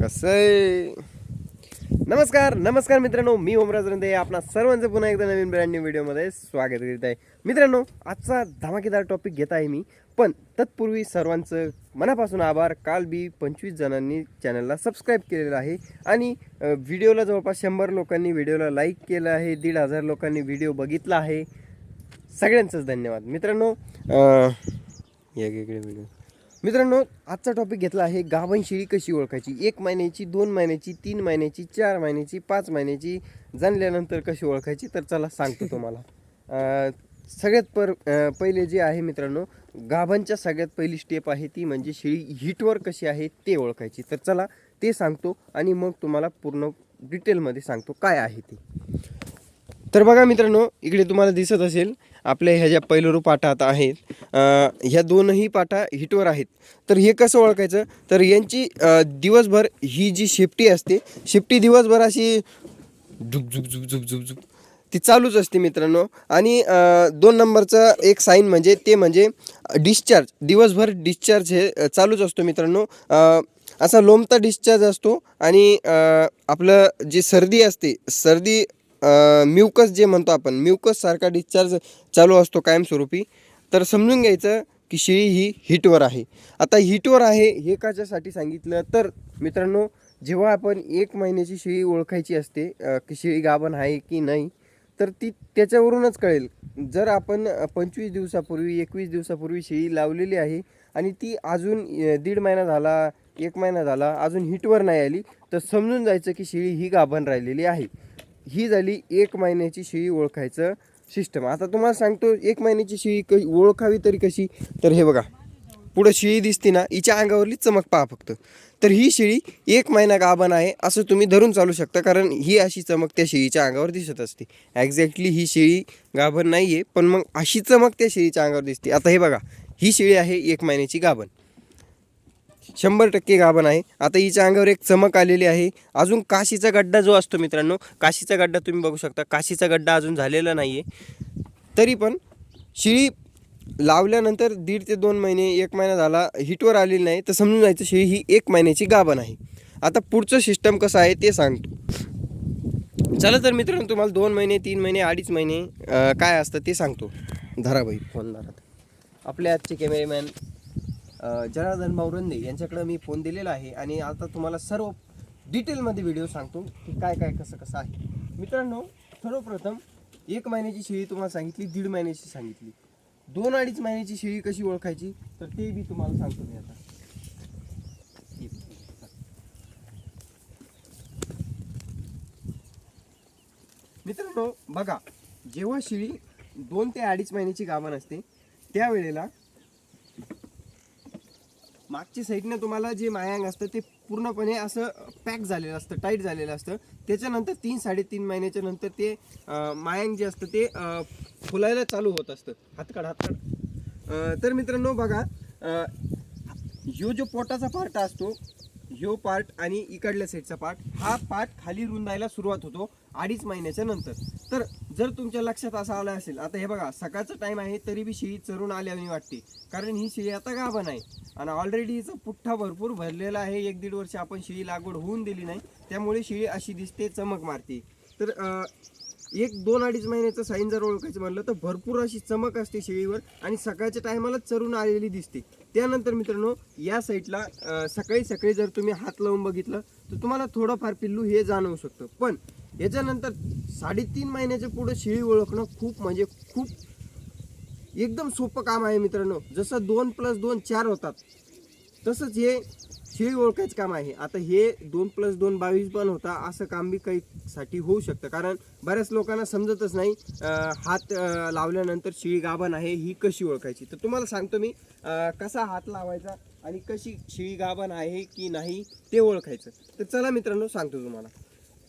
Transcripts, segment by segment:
कसं आहे? नमस्कार नमस्कार मित्रांनो मी ओमराज रंदे आपणा सर्वांचं पुन्हा एकदा नवीन ब्रँड न्यू व्हिडिओमध्ये स्वागत करीत आहे. मित्रांनो आजचा धमाकेदार टॉपिक घेत आहे मी पण तत्पूर्वी सर्वांचं मनापासून आभार. काल बी पंचवीस जणांनी चॅनलला सबस्क्राईब केलेलं आहे आणि व्हिडिओला जवळपास शंभर लोकांनी व्हिडिओला लाईक केलं आहे दीड हजार लोकांनी व्हिडिओ बघितला आहे. सगळ्यांचंच धन्यवाद. मित्रांनो वेगवेगळे या व्हिडिओ मित्रांनो आजचा टॉपिक घेतला आहे गाभण शेळी कशी ओळखायची? एक महिन्याची दोन महिन्याची तीन महिन्याची चार महिन्याची पाच महिन्याची जाणल्यानंतर कशी ओळखायची? तर चला सांगतो तुम्हाला. सगळ्यात पर पहिले जे आहे मित्रांनो गाभांच्या सगळ्यात पहिली स्टेप आहे ती म्हणजे शेळी हिटवर कशी आहे ते ओळखायची. तर चला ते सांगतो आणि मग तुम्हाला पूर्ण डिटेलमध्ये सांगतो काय आहे ते. तर बघा मित्रांनो इकडे तुम्हाला दिसत असेल आपल्या ह्या ज्या पैलरू पाटा आता आहेत ह्या दोनही पाटा हिटवर आहेत. तर हे कसं ओळखायचं? तर यांची दिवसभर ही जी शेपटी असते शेपटी दिवसभर अशी झुक झुक झुक झुक झुक झुक ती चालूच असते मित्रांनो. आणि दोन नंबरचं एक साईन म्हणजे ते म्हणजे डिस्चार्ज दिवसभर डिस्चार्ज हे चालूच असतो मित्रांनो. असा लोमता डिस्चार्ज असतो आणि आपलं जी सर्दी असते सर्दी म्युकस जे म्हणतो आपण म्युकस सारखा डिस्चार्ज चालू असतो कायमस्वरूपी. तर समजून घ्यायचं की शेळी ही हिटवर आहे. आता हिटवर आहे हे काच्यासाठी सांगितलं? तर मित्रांनो जेव्हा आपण एक महिन्याची शेळी ओळखायची असते की शेळी गाभण आहे की नाही तर ती त्याच्यावरूनच कळेल. जर आपण पंचवीस दिवसापूर्वी एकवीस दिवसापूर्वी शेळी लावलेली आहे आणि ती अजून दीड महिना झाला एक महिना झाला अजून हिटवर नाही आली तर समजून जायचं की शेळी ही गाभण राहिलेली आहे. ही झाली एक महिन्याची शेळी ओळखायचं सिस्टम आता तुम्हाला सांगतो एक महिन्याची शेळी क ओळखावी तरी कशी? तर हे बघा. पुढं शेळी दिसते ना हिच्या अंगावरली चमक पहा फक्त. तर ही शेळी एक महिना गाभण आहे असं तुम्ही धरून चालू शकता कारण ही अशी चमक त्या शेळीच्या अंगावर दिसत असते. ॲक्झॅक्टली ही शेळी गाभण नाही आहे पण मग अशी चमक त्या शेळीच्या अंगावर दिसते. आता हे बघा ही शेळी आहे एक महिन्याची गाभण. शंभर टक्के गाभण आहे. आता हिच्या अंगावर एक चमक आलेली आहे. अजून काशीचा गड्डा जो असतो मित्रांनो काशीचा गड्डा तुम्ही बघू शकता. काशीचा गड्डा अजून झालेला नाही आहे तरी पण शिळी लावल्यानंतर दीड ते दोन महिने एक महिना झाला हिटवर आलेली नाही. तर समजून जायचं शेळी ही एक महिन्याची गाभण आहे. आता पुढचं सिस्टम कसं आहे ते सांगतो. चला तर मित्रांनो तुम्हाला दोन महिने तीन महिने अडीच महिने काय असतं ते सांगतो. धराबाई फोन धरा. आपले आजचे कॅमेरेमॅन जनार्दन मावरंदे यांच्याकडे मी फोन दिलेला आहे आणि आता तुम्हाला सर्व डिटेलमध्ये व्हिडिओ सांगतो की काय काय कसं कसं आहे. मित्रांनो सर्वप्रथम एक महिन्याची शेळी तुम्हाला सांगितली दीड महिन्याची सांगितली. दोन अडीच महिन्याची शेळी कशी ओळखायची तर ते बी तुम्हाला सांगतो मी आता. मित्रांनो बघा जेव्हा शेळी दोन ते अडीच महिन्याची गाभण असते त्यावेळेला मागच्या साईडनं तुम्हाला जे मायांग असतं ते पूर्णपणे असं पॅक झालेलं असतं टाईट झालेलं असतं. त्याच्यानंतर तीन साडेतीन महिन्याच्या नंतर ते मायांग जे असतं ते फुलायला चालू होत असतं. हातकाड हातकाड तर मित्रांनो बघा ह्यो जो पोटाचा पार्ट असतो ह्यो पार्ट आणि इकडल्या साईडचा पार्ट हा पार्ट खाली रुंदायला सुरुवात होतो अडीच महिन्याच्या नंतर. तर जर तुमच्या लक्षात असं आलं असेल आता हे बघा सकाळचा टाईम आहे तरी बी शेळी चरून आल्याने वाटते. कारण ही शेळी आता गाभण आहे. आणि ऑलरेडी हिचा पुठ्ठा भरपूर भरलेला आहे. एक दीड वर्ष आपण शेळी लागवड होऊन दिली नाही. त्यामुळे शेळी अशी दिसते चमक मारते. तर एक दोन अडीच महिन्याचं साईन जर ओळखायचं म्हणलं तर भरपूर अशी चमक असते शेळीवर आणि सकाळच्या टायमाला चरून आलेली दिसते. त्यानंतर मित्रांनो या साईडला सकाळी सकाळी जर तुम्ही हात लावून बघितलं तर तुम्हाला थोडंफार पिल्लू हे जाणवू शकतं. पण याच्यानंतर साडेतीन महिन्याच्या पुढं शेळी ओळखणं खूप म्हणजे खूप एकदम सोपं काम आहे मित्रांनो. जसं दोन प्लस दोन चार होतात तसंच हे शेळी ओळखायचं काम आहे. आता हे दोन प्लस दोन बावीस पण होता असं काम बी काही साठी होऊ शकतं. कारण बऱ्याच लोकांना समजतच नाही हात लावल्यानंतर शेळी गाभण आहे ही कशी ओळखायची? तर तुम्हाला सांगतो मी कसा हात लावायचा आणि कशी शेळी गाभण आहे की नाही ते ओळखायचं. तर चला मित्रांनो सांगतो तुम्हाला.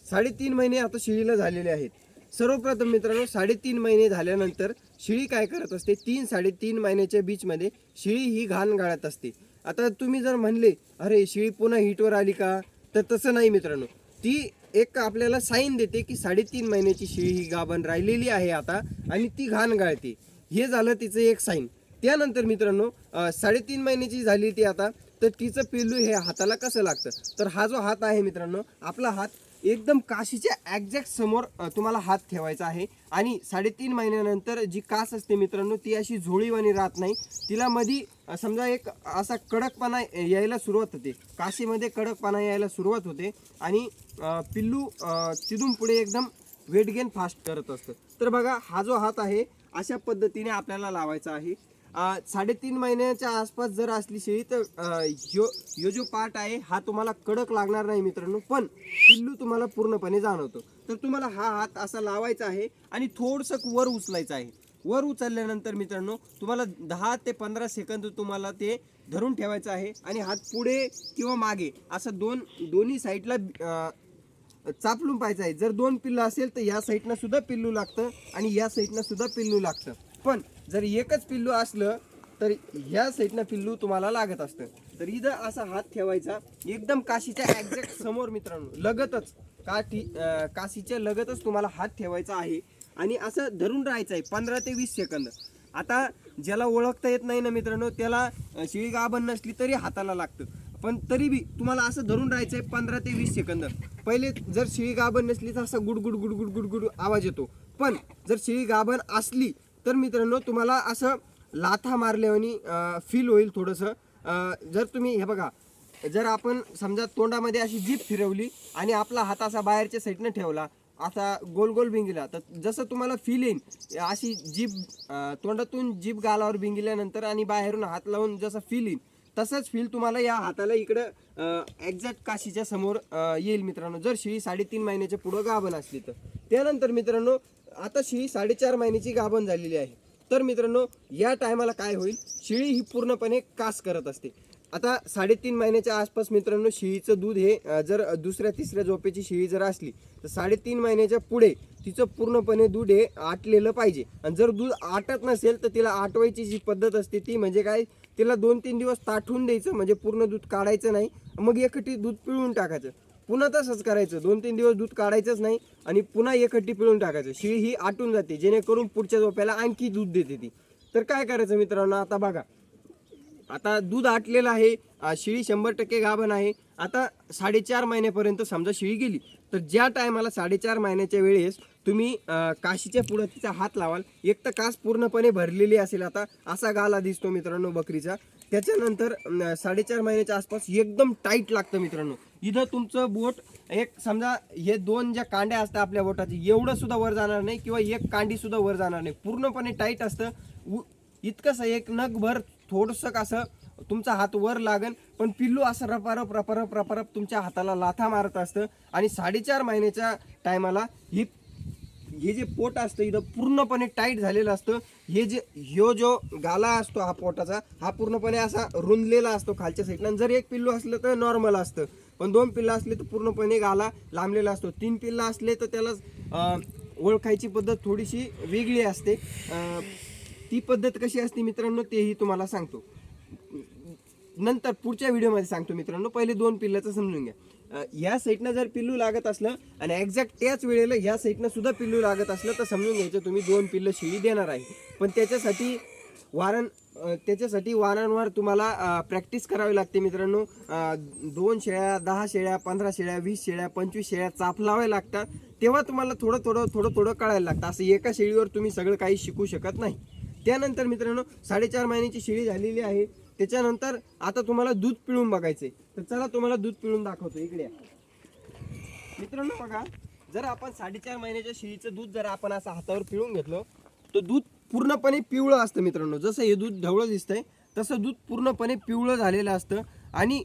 साडेतीन महिने आता शिळीला झालेले आहेत. सर्वप्रथम मित्रांनो साडेतीन महिने झाल्यानंतर शिळी काय करत असते? तीन साडेतीन महिन्याच्या बीचमध्ये शिळी ही घाण गाळत असते. आता तुम्ही जर म्हणले अरे शिळी पुन्हा हिटवर आली का? तर तसं नाही मित्रांनो. ती एक आपल्याला साईन देते की साडेतीन महिन्याची शिळी ही गाभण राहिलेली आहे आता आणि ती घाण गाळते. हे झालं तिचं एक साईन त्यानंतर मित्रांनो साडेतीन महिन्याची झाली ती आता तर तिचं पिल्लू हे हाताला कसं लागतं? तर हा जो हात आहे मित्रांनो आपला हात एकदम काशीच्या एक्झॅक्ट समोर तुम्हाला हात ठेवायचा आहे. आणि साडेतीन महिन्यानंतर जी कास असते मित्रांनो ती अशी झोळीवाणी राहत नाही. तिला मधी समजा एक असा कडकपणा यायला सुरुवात होते. काशीमध्ये कडकपणा यायला सुरुवात होते. आणि पिल्लू तिथून पुढे एकदम वेट गेन फास्ट करत असतं. तर बघा हा जो हात आहे अशा पद्धतीने आपल्याला लावायचा आहे. साडेतीन महिन्याच्या आसपास जर असली शेळी तर यो यो जो पार्ट आहे हा तुम्हाला कडक लागणार नाही मित्रांनो पण पिल्लू तुम्हाला पूर्णपणे जाणवतो. तर तुम्हाला हा हात असा लावायचा आहे आणि थोडंसं वर उचलायचं आहे. वर उचलल्यानंतर मित्रांनो तुम्हाला दहा ते पंधरा सेकंद तुम्हाला ते धरून ठेवायचं आहे आणि हात पुढे किंवा मागे असं दोन दोन्ही साईडला चापलून पाहायचं आहे. जर दोन पिल्लं असेल तर या साईडनं सुद्धा पिल्लू लागतं आणि या साईडनं सुद्धा पिल्लू लागतं. पण जर एकच पिल्लू असलं तर ह्या साईडनं पिल्लू तुम्हाला लागत असतं. तर इथं असा हात ठेवायचा एकदम काशीच्या एक्झॅक्ट समोर मित्रांनो लगतच. काठी काशीच्या लगतच तुम्हाला हात ठेवायचा आहे. आणि असं धरून राहायचं आहे पंधरा ते वीस सेकंद. आता ज्याला ओळखता येत नाही ना मित्रांनो त्याला शिळी गाभण नसली तरी हाताला लागतं. पण तरी बी तुम्हाला असं धरून राहायचं आहे पंधरा ते वीस सेकंद. पहिले जर शिळी गाभण नसली तर असा गुडगुड गुडगुड गुडगुड आवाज येतो. पण जर शिळी गाभण असली तर मित्रांनो तुम्हाला असं लाथा मारल्यावानी फील होईल थोडंसं. जर तुम्ही हे बघा जर आपण समजा तोंडामध्ये अशी जीभ फिरवली आणि आपला हात असा बाहेरच्या साईडनं ठेवला असा गोल गोल भिंगिला तर जसं तुम्हाला फील येईल अशी जीभ तोंडातून जीभ गालावर भिंगिल्यानंतर आणि बाहेरून हात लावून जसं फील येईल तसंच फील तुम्हाला या हाताला इकडं एक्झॅक्ट काशीच्या समोर येईल मित्रांनो. जर शिळी साडेतीन महिन्याच्या पुढं गाभण असली तर. त्यानंतर मित्रांनो आता शिळी साडेचार महिन्याची गाभण झालेली आहे. तर मित्रांनो या टायमाला काय होईल? शिळी ही पूर्णपणे कास करत असते. आता साडेतीन महिन्याच्या आसपास मित्रांनो शिळीचं दूध हे जर दुसऱ्या तिसऱ्या झोपेची शिळी जर असली तर साडेतीन महिन्याच्या पुढे तिचं पूर्णपणे दूध हे आटलेलं पाहिजे. आणि जर दूध आटत नसेल तर तिला आटवायची जी पद्धत असते ती म्हणजे काय? तिला दोन तीन दिवस ताठून द्यायचं म्हणजे पूर्ण दूध काढायचं नाही. मग एकटी दूध पिळून टाकायचं. पुन्हा तसंच करायचं. दोन तीन दिवस दूध काढायचंच नाही आणि पुन्हा एकट्टी पिळून टाकायचं. शिळी ही आटून जाते. जेणेकरून पुढच्या झोप्याला आणखी दूध देते ती. तर काय करायचं मित्रांनो? आता बघा. आता दूध आटलेलं आहे. शिळी शंभर टक्के गाभण आहे. आता साडेचार महिन्यापर्यंत समजा शिळी गेली तर ज्या टायमाला साडेचार महिन्याच्या वेळेस तुम्ही काशीच्या पुढं तिचा हात लावाल एक तर कास पूर्णपणे भरलेली असेल आता असा गाला दिसतो मित्रांनो बकरीचा. त्याच्यानंतर साडेचार महिन्याच्या आसपास एकदम टाईट लागतं मित्रांनो. इथं तुमचं बोट एक समजा हे दोन ज्या कांड्या असतात आपल्या बोटाची एवढं सुद्धा वर जाणार नाही किंवा एक कांडी सुद्धा वर जाणार नाही. पूर्णपणे टाईट असतं. उ- इतकंसं एक नगभर थोडंसं असं तुमचा हात वर लागन पण पिल्लू असं रपारप रपारप रपारप तुमच्या हाताला लाथा मारत असतं. आणि साडेचार महिन्याच्या टायमाला ही हे जे पोट असतं इथं पूर्णपणे टाईट झालेलं असतं. हे जे ह्यो जो गाला असतो हा पोटाचा हा पूर्णपणे असा रुंदलेला असतो खालच्या साईडला जर एक पिल्लू असलं तर नॉर्मल असतं. पण दोन पिल्लं असले तर पूर्णपणे गाला लांबलेला असतो. तीन पिल्लं असले तर त्याला ओळखायची पद्धत थोडीशी वेगळी असते. ती पद्धत कशी असते मित्रांनो तेही तुम्हाला सांगतो. नंतर पुढच्या व्हिडिओमध्ये सांगतो मित्रांनो. पहिले दोन पिल्लाचं समजून घ्या. या साईडनं जर पिल्लू लागत असलं आणि एक्झॅक्ट त्याच वेळेला ह्या साईडनं सुद्धा पिल्लू लागत असलं तर समजून घ्यायचं तुम्ही दोन पिल्लं शिळी देणार आहे. पण त्याच्यासाठी वारण त्याच्यासाठी वारंवार तुम्हाला प्रॅक्टिस करावी लागते मित्रांनो. दोन शेळ्या दहा शेळ्या पंधरा शेळ्या वीस शेळ्या पंचवीस शेळ्या चाप लावायला लागतात. तेव्हा तुम्हाला थोडं थोडं थोडं थोडं कळायला लागतं. असं एका शेळीवर तुम्ही सगळं काही शिकू शकत नाही. त्यानंतर मित्रांनो साडेचार महिन्याची शेळी झालेली आहे. त्याच्यानंतर आता तुम्हाला दूध पिळून बघायचंय. तर चला तुम्हाला दूध पिळून दाखवतो. इकडे मित्रांनो बघा जर आपण साडेचार महिन्याच्या शेळीचं दूध जर आपण असं हातावर पिळून घेतलं तर दूध पूर्णपणे पिवळं असतं मित्रांनो. जसं हे दूध ढवळं दिसतंय तसं दूध पूर्णपणे पिवळं झालेलं असतं. आणि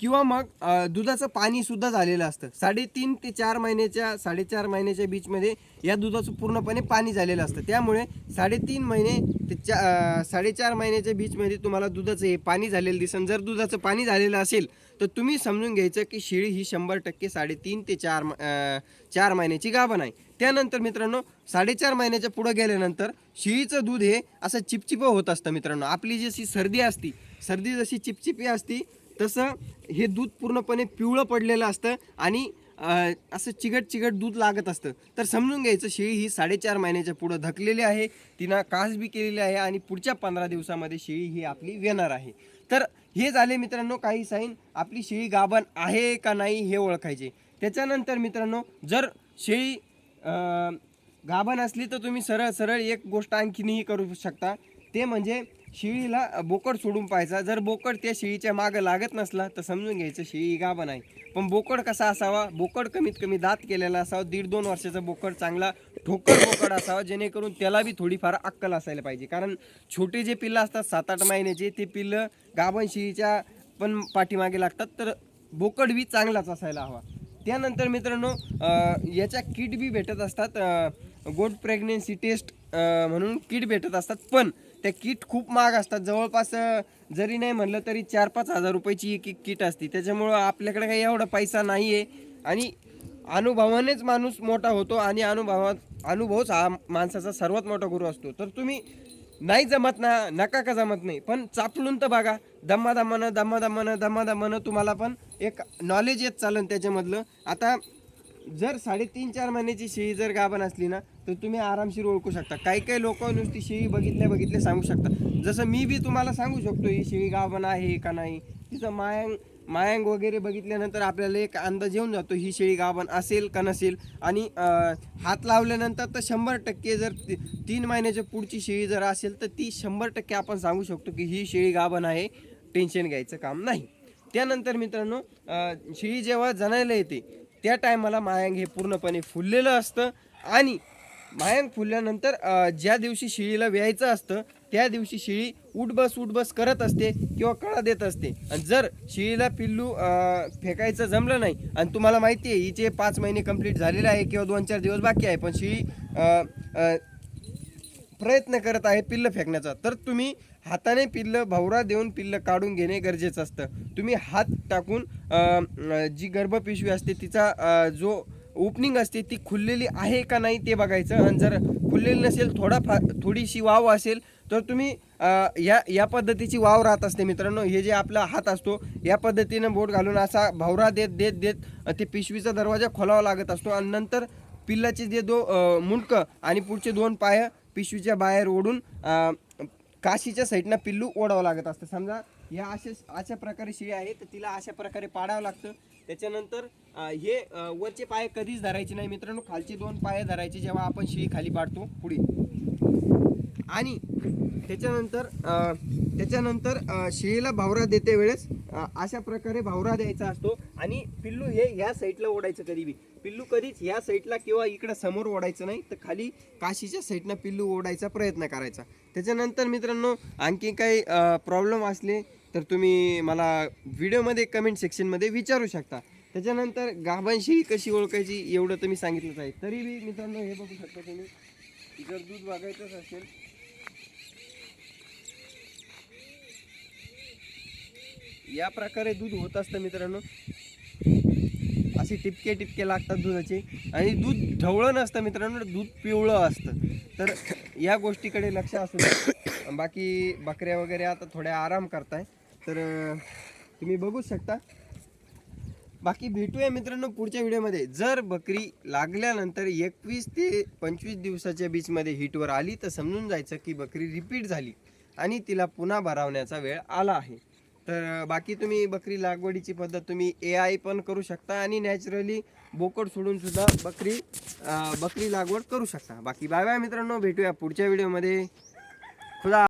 किंवा मग दुधाचं पाणीसुद्धा झालेलं असतं. साडेतीन ते चार महिन्याच्या साडेचार महिन्याच्या बीचमध्ये या दुधाचं पूर्णपणे पाणी झालेलं असतं. त्यामुळे साडेतीन महिने ते चा साडेचार महिन्याच्या बीचमध्ये तुम्हाला दुधाचं हे पाणी झालेलं दिसन जर दुधाचं पाणी झालेलं असेल तर तुम्ही समजून घ्यायचं की शेळी ही शंभर टक्के साडेतीन ते चार म- चार महिन्याची गाभण आहे. त्यानंतर मित्रांनो साडेचार महिन्याच्या पुढं गेल्यानंतर शेळीचं दूध हे असं चिपचिपं होत असतं मित्रांनो. आपली जशी सर्दी असती सर्दी जशी चिपचिपी असती तसं हे दूध पूर्णपणे पिवळं पडलेलं असतं आणि असं चिघट चिघट दूध लागत असतं. तर समजून घ्यायचं शेळी ही साडेचार महिन्याच्या पुढं धकलेली आहे तिनं कास बी केलेली आहे आणि पुढच्या पंधरा दिवसामध्ये शेळी ही आपली येणार आहे. तर हे झाले मित्रांनो काही साईन आपली शेळी गाभण आहे का नाही हे ओळखायचे. त्याच्यानंतर मित्रांनो जर शेळी गाभण असली तर तुम्ही सरळ सरळ एक गोष्ट आणखीनही करू शकता. ते म्हणजे शिळीला बोकड सोडून पाहायचा. जर बोकड त्या शिळीच्या मागं लागत नसला तर समजून घ्यायचं शेळी गाभण आहे. पण बोकड कसा असावा? बोकड कमीत कमी दात केलेला असावा. दीड दोन वर्षाचा बोकड चांगला ठोकर बोकड असावा जेणेकरून त्याला बी थोडीफार अक्कल असायला पाहिजे. कारण छोटे जे पिल्लं असतात सात आठ महिन्याचे ते पिल्लं गाभण शिळीच्या पण पाठीमागे लागतात तर बोकड बी चांगलाच असायला हवा. त्यानंतर मित्रांनो याच्या किट बी भेटत असतात. गोड प्रेग्नेन्सी टेस्ट म्हणून किट भेटत असतात. पण त्या किट खूप महाग असतात. जवळपास जरी नाही म्हणलं तरी चार पाच हजार रुपयाची एक एक किट असते. त्याच्यामुळं आपल्याकडे काही एवढा पैसा नाही आहे आणि अनुभवानेच माणूस मोठा होतो आणि अनुभवात अनुभवच हा माणसाचा सर्वात मोठा गुरु असतो. तर तुम्ही नाही जमत ना नका का जमत नाही. पण चापलून तर बघा. दम्मा दम्मानं दम्मा तुम्हाला पण एक नॉलेज येत चालन त्याच्यामधलं. आता जर साडेतीन चार महिन्याची शेळी जर गाभण असली ना तर तुम्ही आरामशीर ओळखू शकता. काही काही लोक नुसती शेळी बघितल्या बघितल्या सांगू शकता जसं मी बी तुम्हाला सांगू शकतो ही शेळी गावन आहे का नाही? तिचं मायांग मायांग वगैरे बघितल्यानंतर आपल्याला एक अंदाज येऊन जातो ही शेळी गाभण असेल का नसेल? आणि हात लावल्यानंतर तर शंभर टक्के जर ती- तीन महिन्याच्या पुढची शेळी जर असेल तर ती शंभर टक्के आपण सांगू शकतो की ही शेळी गाभण आहे टेन्शन घ्यायचं काम नाही. त्यानंतर मित्रांनो शेळी जेव्हा जनायला येते त्या टायमाला मायांग हे पूर्णपणे फुललेलं असतं. आणि मायांग फुलल्यानंतर ज्या दिवशी शेळीला व्यायचं असतं त्या दिवशी शेळी उठबस उठबस करत असते किंवा कळा देत असते. आणि जर शेळीला पिल्लू फेकायचं जमलं नाही आणि तुम्हाला माहिती आहे हिचे पाच महिने कंप्लीट झालेले आहे किंवा दोन चार दिवस बाकी आहे पण शेळी प्रयत्न करत आहे पिल्ल फेकण्याचा तर तुम्ही हाताने पिल्ल भवरा देऊन पिल्ल काढून घेणे गरजेचं असतं. तुम्ही हात टाकून जी गर्भपिशवी असते तिचा जो ओपनिंग असते ती खुललेली आहे का नाही ते बघायचं. आणि जर खुललेली नसेल थोडा फा थोडीशी वाव असेल तर तुम्ही या या पद्धतीची वाव राहत असते मित्रांनो. हे जे आपला हात असतो या पद्धतीनं बोट घालून असा भावरा देत देत देत ते पिशवीचा दरवाजा खोलावा लागत असतो. आणि नंतर पिल्लाचे जे दो मुंडकं आणि पुढचे दोन पाय पिशवीच्या बाहेर ओढून काशीच्या साईडनं पिल्लू ओढावं लागत असतं. समजा या अशा अशा प्रकारे शिळी आहे तर तिला अशा प्रकारे पाडावं लागतं. त्याच्यानंतर हे वरचे पाय कधीच धरायचे नाही मित्रांनो. खालचे दोन पाय धरायचे जेव्हा आपण शिळी खाली पाडतो पुढे. आणि त्याच्यानंतर त्याच्यानंतर शिळीला भावरा देते वेळेस अशा प्रकारे भावरा द्यायचा असतो. आणि पिल्लू हे ह्या साईडला ओढायचं कधी बी. पिल्लू कधीच ह्या साईडला किंवा इकडं समोर ओढायचं नाही तर खाली काशीच्या साईडनं पिल्लू ओढायचा प्रयत्न करायचा. त्याच्यानंतर मित्रांनो आणखी काही प्रॉब्लेम असले तर तुम्ही मला व्हिडिओमध्ये कमेंट सेक्शनमध्ये विचारू शकता. त्याच्यानंतर गाभांशी कशी ओळखायची एवढं तुम्ही सांगितलंच आहे. तरी बी मित्रांनो हे बघू शकता तुम्ही. जर दूध बघायचंच असेल. या प्रकारे दूध होत असतं मित्रांनो. असे टिपके टिपके लागतात दुधाचे. आणि दूध ढवळं नसतं मित्रांनो दूध पिवळं असतं. तर या गोष्टीकडे लक्ष असू बाकी बकऱ्या वगैरे आता थोड्या आराम करताय. तर तुम्ही बघू शकता. बाकी भेटूया मित्रांनो पुढच्या व्हिडिओमध्ये. जर बकरी लागल्यानंतर एकवीस ते पंचवीस दिवसाच्या बीचमध्ये हिटवर आली तर समजून जायचं की बकरी रिपीट झाली आणि तिला पुन्हा भरावण्याचा वेळ आला आहे. तर बाकी तुम्ही बकरी लागवडीची पद्धत तुम्ही ए आय पण करू शकता आणि नॅचरली बोकड सोडूनसुद्धा बकरी बकरी लागवड करू शकता. बाकी बाय बाय मित्रांनो भेटूया पुढच्या व्हिडिओमध्ये. खुदा